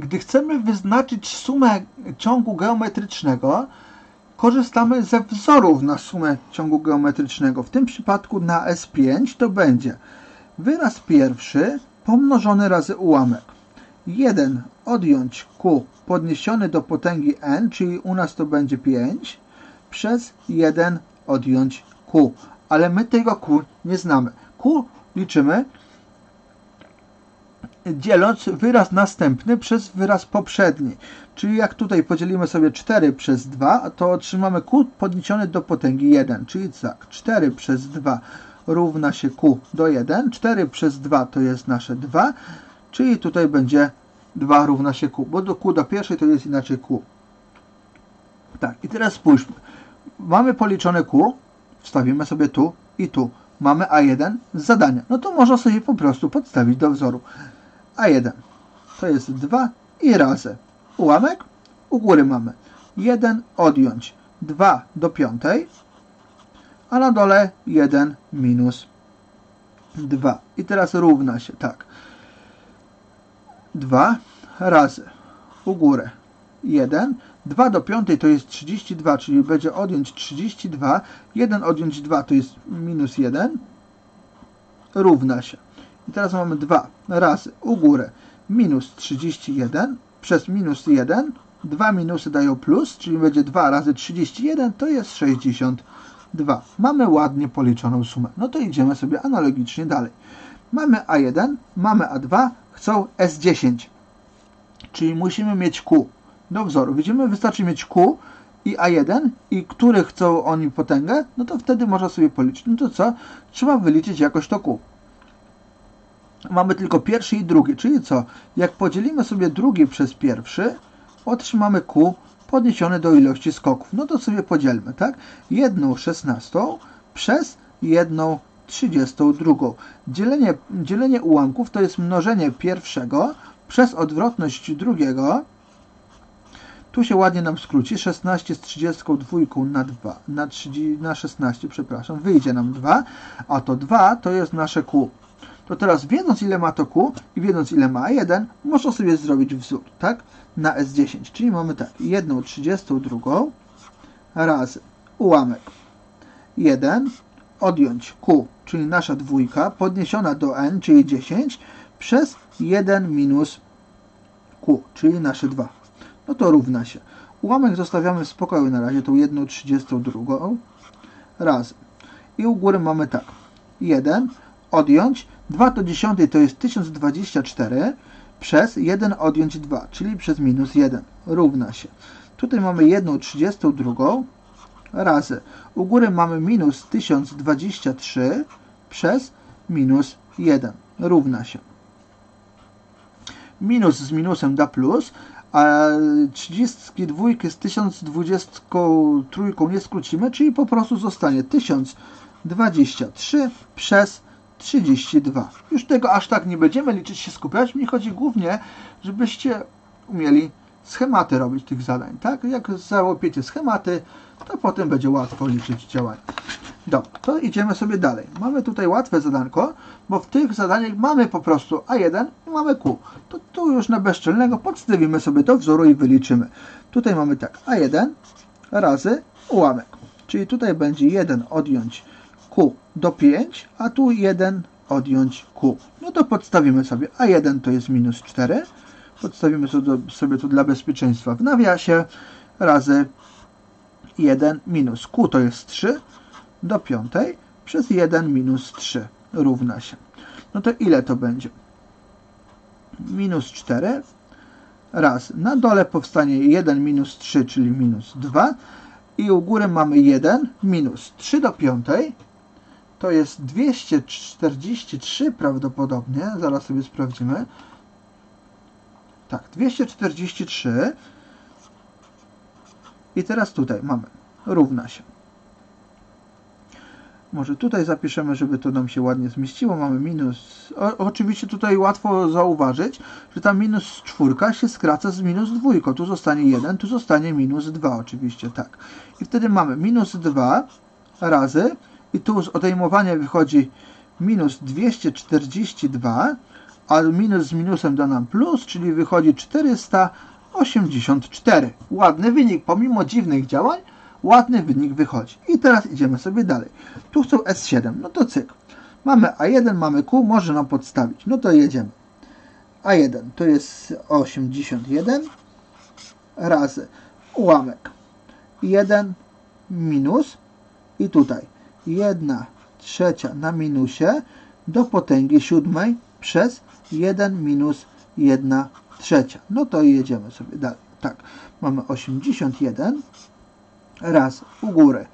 Gdy chcemy wyznaczyć sumę ciągu geometrycznego, korzystamy ze wzorów na sumę ciągu geometrycznego. W tym przypadku na S5 to będzie wyraz pierwszy pomnożony razy ułamek. 1 odjąć q podniesiony do potęgi n, czyli u nas to będzie 5, przez 1 odjąć q. Ale my tego q nie znamy. q liczymy dzieląc wyraz następny przez wyraz poprzedni. Czyli jak tutaj podzielimy sobie 4 przez 2, to otrzymamy q podniesiony do potęgi 1. Czyli tak, 4 przez 2 równa się q do 1. 4 przez 2 to jest nasze 2, czyli tutaj będzie 2 równa się q, bo do q do pierwszej to jest inaczej q. Tak, i teraz spójrzmy. Mamy policzone q, wstawimy sobie tu i tu. Mamy A1 z zadania. No to można sobie po prostu podstawić do wzoru. A1 to jest 2 i razy. Ułamek u góry mamy 1 odjąć 2 do piątej, a na dole 1 minus 2. I teraz równa się tak. 2 razy u górę 1. 2 do 5 to jest 32, czyli będzie odjąć 32. 1 odjąć 2 to jest minus 1. Równa się. I teraz mamy 2 razy u górę minus 31 przez minus 1. Dwa minusy dają plus, czyli będzie 2 razy 31 to jest 62. Mamy ładnie policzoną sumę. No to idziemy sobie analogicznie dalej. Mamy A1, mamy A2, chcą S10. Czyli musimy mieć Q do wzoru. Widzimy, wystarczy mieć Q i A1 i który chcą oni potęgę, no to wtedy można sobie policzyć. No to co? Trzeba wyliczyć jakoś to Q. Mamy tylko pierwszy i drugi, czyli co? Jak podzielimy sobie drugi przez pierwszy, otrzymamy Q podniesione do ilości skoków. No to sobie podzielmy, tak? Jedną szesnastą przez jedną 32. Dzielenie, dzielenie ułamków to jest mnożenie pierwszego przez odwrotność drugiego. Tu się ładnie nam skróci. 16 z 32 na 2, na, 30, na 16, przepraszam, wyjdzie nam 2, a to 2 to jest nasze Q. To teraz wiedząc ile ma to Q i wiedząc ile ma 1, można sobie zrobić wzór, tak? Na S10, czyli mamy tak, 1 32 razy ułamek 1 odjąć Q, czyli nasza dwójka, podniesiona do N, czyli 10, przez 1 minus Q, czyli nasze 2. No to równa się. Ułamek zostawiamy w spokoju na razie, tą 1 32 razy. I u góry mamy tak. 1 odjąć, 2 do 10 to jest 1024 przez 1 odjąć 2, czyli przez minus 1 równa się. Tutaj mamy 1 32 razy. U góry mamy minus 1023 przez minus 1 równa się. Minus z minusem da plus, a 32 z 1023 nie skrócimy, czyli po prostu zostanie 1023 przez 32. Już tego aż tak nie będziemy liczyć, się skupiać. Mi chodzi głównie, żebyście umieli schematy robić tych zadań, tak? Jak załopiecie schematy, to potem będzie łatwo liczyć działania. Dobra, to idziemy sobie dalej. Mamy tutaj łatwe zadanko, bo w tych zadaniach mamy po prostu A1 i mamy Q. To tu już na bezczelnego podstawimy sobie do wzoru i wyliczymy. Tutaj mamy tak, A1 razy ułamek. Czyli tutaj będzie 1 odjąć Q do 5, a tu 1 odjąć Q. No to podstawimy sobie A1 to jest minus 4. Podstawimy sobie tu dla bezpieczeństwa w nawiasie razy 1 minus Q to jest 3 do 5 przez 1 minus 3 równa się. No to ile to będzie? Minus 4 raz. Na dole powstanie 1 minus 3, czyli minus 2 i u góry mamy 1 minus 3 do 5 to jest 243 prawdopodobnie, zaraz sobie sprawdzimy. Tak, 243 i teraz tutaj mamy równa się. Może tutaj zapiszemy, żeby to nam się ładnie zmieściło. Mamy minus. O, oczywiście tutaj łatwo zauważyć, że ta minus czwórka się skraca z minus dwójką. Tu zostanie 1, tu zostanie minus 2 oczywiście, tak. I wtedy mamy minus 2 razy i tu z odejmowania wychodzi minus 242, a minus z minusem da nam plus, czyli wychodzi 484. Ładny wynik, pomimo dziwnych działań, ładny wynik wychodzi. I teraz idziemy sobie dalej. Tu chcą S7, no to cyk. Mamy A1, mamy Q, może nam podstawić. No to jedziemy. A1 to jest 81 razy ułamek 1 minus i tutaj 1 trzecia na minusie do potęgi siódmej przez 1 minus 1 trzecia. No to jedziemy sobie dalej. Tak, mamy 81 raz u góry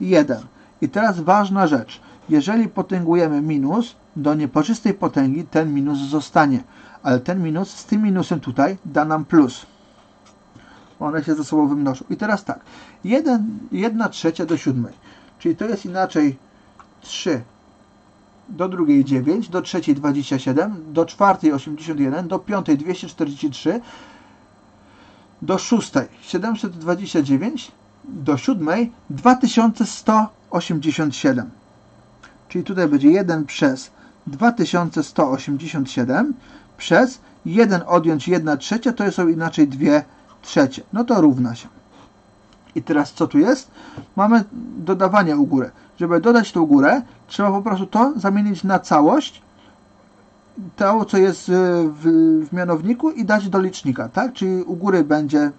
1. I teraz ważna rzecz. Jeżeli potęgujemy minus do niepoczystej potęgi, ten minus zostanie. Ale ten minus z tym minusem tutaj da nam plus. One się ze sobą wymnożą. I teraz tak. 1, 1 trzecia do siódmej. Czyli to jest inaczej 3 do drugiej 9, do trzeciej 27, do czwartej 81, do piątej 243, do szóstej 729, do siódmej 2187. Czyli tutaj będzie 1 przez 2187 przez 1 odjąć 1 trzecia, to są inaczej 2 trzecie. No to równa się. I teraz co tu jest? Mamy dodawanie u górę. Żeby dodać tą górę, trzeba po prostu to zamienić na całość, to co jest w, w mianowniku i dać do licznika, tak? Czyli u góry będzie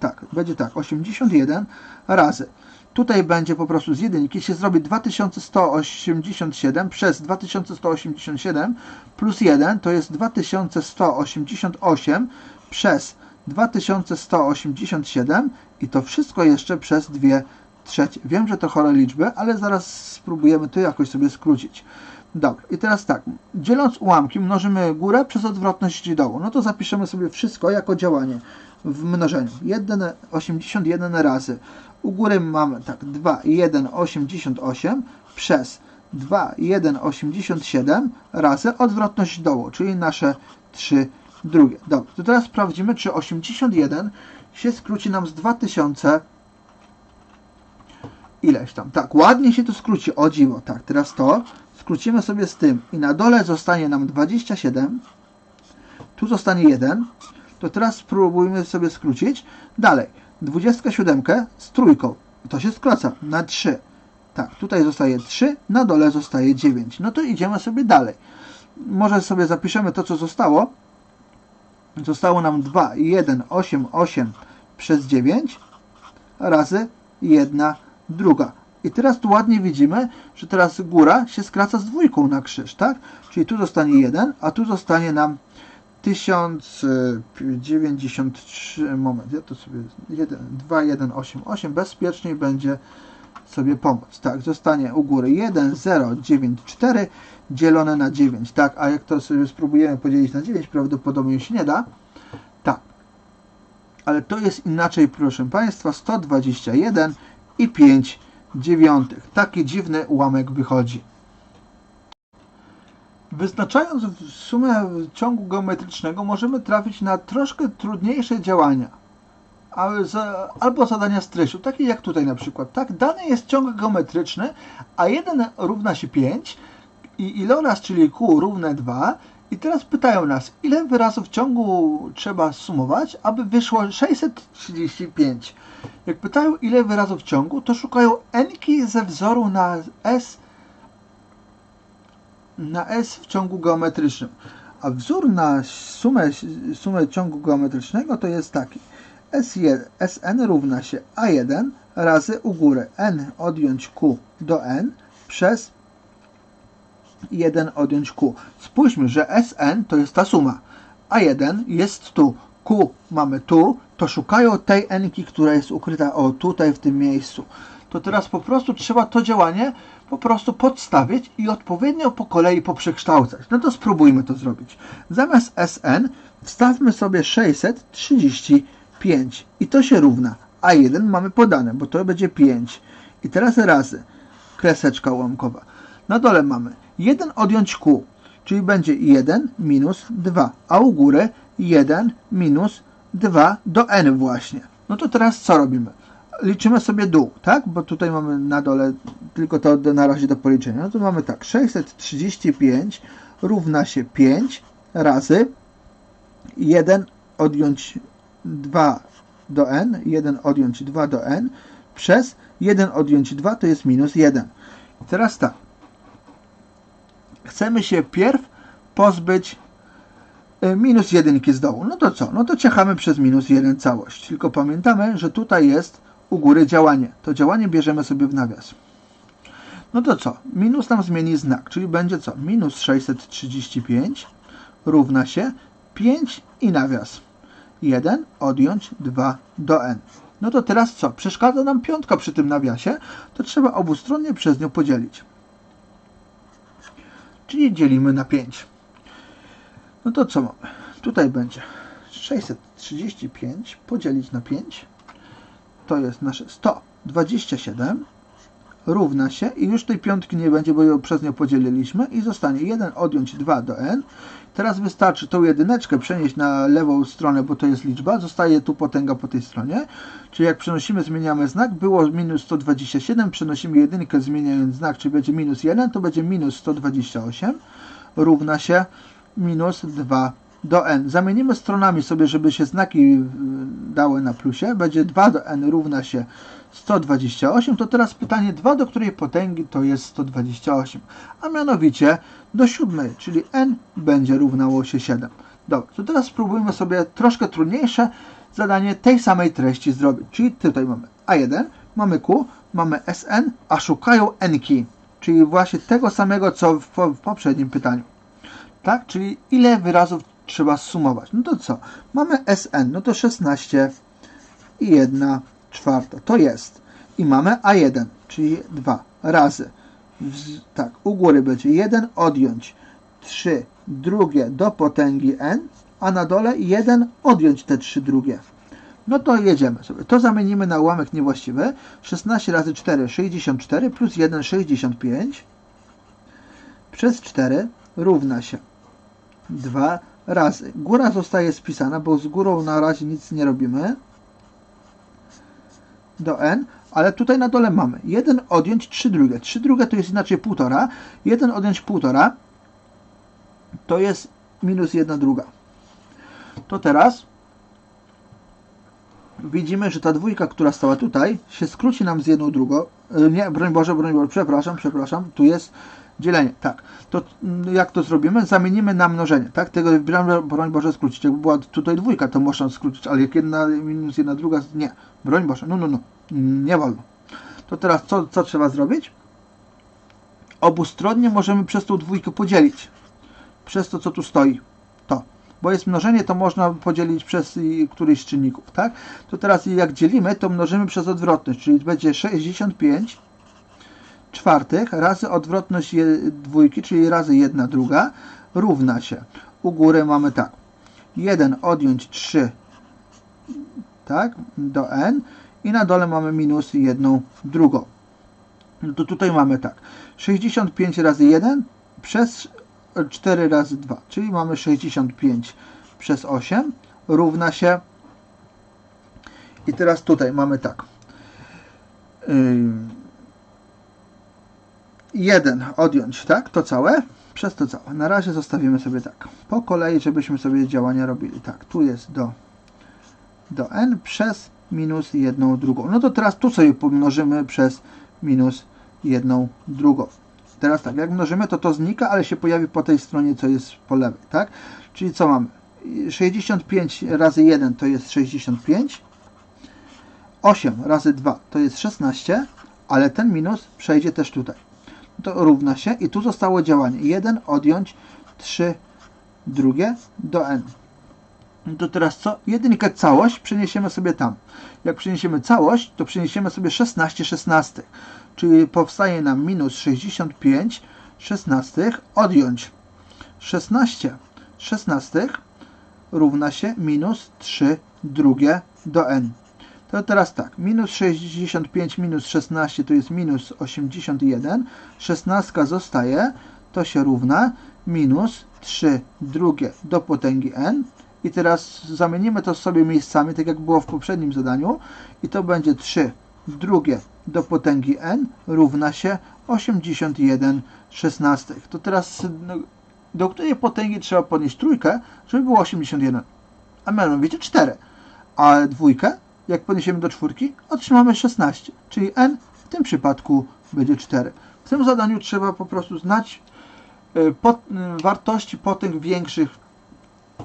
tak, będzie tak, 81 razy. Tutaj będzie po prostu z jedynki się zrobi 2187 przez 2187 plus 1 to jest 2188 przez 2187 i to wszystko jeszcze przez 2 trzecie. Wiem, że to chore liczby, ale zaraz spróbujemy to jakoś sobie skrócić. Dobra, i teraz tak, dzieląc ułamki mnożymy górę przez odwrotność dołu. No to zapiszemy sobie wszystko jako działanie w mnożeniu. 1, 81 razy. U góry mamy tak 2, 1, 88 przez 2, 1, 87 razy odwrotność dołu, czyli nasze 3 drugie. Dobrze, to teraz sprawdzimy, czy 81 się skróci nam z 2000 ileś tam. Tak, ładnie się to skróci, o dziwo. Tak, teraz to skrócimy sobie z tym i na dole zostanie nam 27, tu zostanie 1, to teraz spróbujmy sobie skrócić. Dalej, 27 z trójką, to się skraca na 3. Tak, tutaj zostaje 3, na dole zostaje 9. No to idziemy sobie dalej. Może sobie zapiszemy to, co zostało. Zostało nam 2, 1, 8, 8 przez 9 razy 1 druga. I teraz tu ładnie widzimy, że teraz góra się skraca z dwójką na krzyż, tak? Czyli tu zostanie 1, a tu zostanie nam 1093, moment, ja to sobie 1, 2, 1, 8, 8, bezpieczniej będzie sobie pomóc, tak? Zostanie u góry 1, 0, 9, 4 dzielone na 9, tak? A jak to sobie spróbujemy podzielić na 9, prawdopodobnie się nie da, tak. Ale to jest inaczej, proszę Państwa, 121 i 5 dziewiątych. Taki dziwny ułamek wychodzi. Wyznaczając sumę ciągu geometrycznego możemy trafić na troszkę trudniejsze działania. Albo zadania z takie jak tutaj na przykład. Tak, dany jest ciąg geometryczny, a 1 równa się 5 i iloraz, czyli Q równe 2 i teraz pytają nas, ile wyrazów ciągu trzeba sumować, aby wyszło 635. Jak pytają, ile wyrazów ciągu, to szukają n-ki ze wzoru na S na S w ciągu geometrycznym. A wzór na sumę, sumę ciągu geometrycznego to jest taki. S1, Sn równa się A1 razy u góry n odjąć q do n przez 1 odjąć q. Spójrzmy, że Sn to jest ta suma. A1 jest tu, q mamy tu, to szukają tej n, która jest ukryta o tutaj w tym miejscu. To teraz po prostu trzeba to działanie po prostu podstawić i odpowiednio po kolei poprzekształcać. No to spróbujmy to zrobić. Zamiast Sn wstawmy sobie 635 i to się równa. A1 mamy podane, bo to będzie 5. I teraz razy kreseczka ułamkowa. Na dole mamy 1 odjąć q, czyli będzie 1 minus 2, a u góry 1 minus 2 do n właśnie. No to teraz co robimy? Liczymy sobie dół, tak? Bo tutaj mamy na dole tylko to na razie do policzenia. No to mamy tak, 635 równa się 5 razy 1 odjąć 2 do n, 1 odjąć 2 do n, przez 1 odjąć 2 to jest minus 1. Teraz tak. Chcemy się pierw pozbyć y, minus 1 z dołu. No to co? No to ciechamy przez minus 1 całość. Tylko pamiętamy, że tutaj jest u góry działanie. To działanie bierzemy sobie w nawias. No to co? Minus nam zmieni znak, czyli będzie co? Minus 635 równa się 5 i nawias. 1 odjąć 2 do n. No to teraz co? Przeszkadza nam piątka przy tym nawiasie, to trzeba obustronnie przez nią podzielić. Czyli dzielimy na 5. No to co mamy? Tutaj będzie 635 podzielić na 5. To jest nasze 127 równa się i już tej piątki nie będzie, bo ją przez nią podzieliliśmy i zostanie 1 odjąć 2 do n. Teraz wystarczy tą jedyneczkę przenieść na lewą stronę, bo to jest liczba, zostaje tu potęga po tej stronie. Czyli jak przenosimy, zmieniamy znak, było minus 127, przenosimy jedynkę zmieniając znak, czyli będzie minus 1, to będzie minus 128 równa się minus 2 do n. Zamienimy stronami sobie, żeby się znaki dały na plusie. Będzie 2 do n równa się 128. To teraz pytanie 2 do której potęgi to jest 128. A mianowicie do siódmej, czyli n będzie równało się 7. Dobra, to teraz spróbujmy sobie troszkę trudniejsze zadanie tej samej treści zrobić. Czyli tutaj mamy A1, mamy Q, mamy SN, a szukają N-ki. Czyli właśnie tego samego, co w, w poprzednim pytaniu. Tak? Czyli ile wyrazów trzeba sumować. No to co? Mamy SN, no to 16 i 1 czwarta. To jest. I mamy A1, czyli 2 razy. Tak, u góry będzie 1 odjąć 3 drugie do potęgi n, a na dole 1 odjąć te 3 drugie. No to jedziemy sobie. To zamienimy na ułamek niewłaściwy. 16 razy 4, 64 plus 1, 65 przez 4 równa się 2 razy. Góra zostaje spisana, bo z górą na razie nic nie robimy. Do n, ale tutaj na dole mamy 1 odjąć 3 drugie. 3 drugie to jest inaczej 1,5. 1 odjąć 1,5 to jest minus 1 druga. To teraz widzimy, że ta dwójka, która stała tutaj, się skróci nam z jedną drugą. E, nie, broń Boże, broń Boże, przepraszam, przepraszam, tu jest dzielenie, tak. To mm, jak to zrobimy? Zamienimy na mnożenie, tak? Tego, broń Boże, skrócić. Jakby była tutaj dwójka, to można skrócić, ale jak jedna minus jedna druga, nie. Broń Boże, no, no, no, nie wolno. To teraz co, co trzeba zrobić? Obustronnie możemy przez tą dwójkę podzielić. Przez to, co tu stoi. To. Bo jest mnożenie, to można podzielić przez któryś z czynników, tak? To teraz jak dzielimy, to mnożymy przez odwrotność, czyli będzie 65 czwartych razy odwrotność dwójki, czyli razy jedna druga, równa się. U góry mamy tak. 1 odjąć 3 tak, do n i na dole mamy minus jedną drugą. No to tutaj mamy tak. 65 razy 1 przez 4 razy 2, czyli mamy 65 przez 8 równa się i teraz tutaj mamy tak. 1 odjąć, tak? To całe przez to całe. Na razie zostawimy sobie tak. Po kolei, żebyśmy sobie działania robili. Tak, tu jest do, do n przez minus jedną drugą. No to teraz tu sobie pomnożymy przez minus jedną drugą. Teraz tak, jak mnożymy, to to znika, ale się pojawi po tej stronie, co jest po lewej, tak? Czyli co mamy? 65 razy 1 to jest 65. 8 razy 2 to jest 16, ale ten minus przejdzie też tutaj to równa się i tu zostało działanie 1 odjąć 3 drugie do n. To teraz co? Jedynkę całość przeniesiemy sobie tam. Jak przeniesiemy całość, to przeniesiemy sobie 16 szesnastych. Czyli powstaje nam minus 65 szesnastych odjąć 16 szesnastych równa się minus 3 drugie do n. To teraz tak, minus 65 minus 16 to jest minus 81, 16 zostaje, to się równa minus 3 drugie do potęgi n. I teraz zamienimy to sobie miejscami, tak jak było w poprzednim zadaniu, i to będzie 3 drugie do potęgi n równa się 81 16. To teraz no, do której potęgi trzeba podnieść trójkę, żeby było 81. A mianowicie 4. A dwójkę, jak podniesiemy do czwórki, otrzymamy 16. Czyli n w tym przypadku będzie 4. W tym zadaniu trzeba po prostu znać pot, y, wartości potęg większych,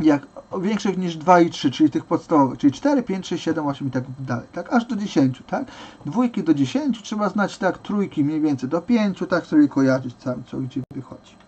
jak, większych niż 2 i 3, czyli tych podstawowych, czyli 4, 5, 6, 7, 8 i tak dalej, tak, aż do 10, tak, dwójki do 10 trzeba znać, tak, trójki mniej więcej do 5, tak sobie kojarzyć cały, co gdzie wychodzi.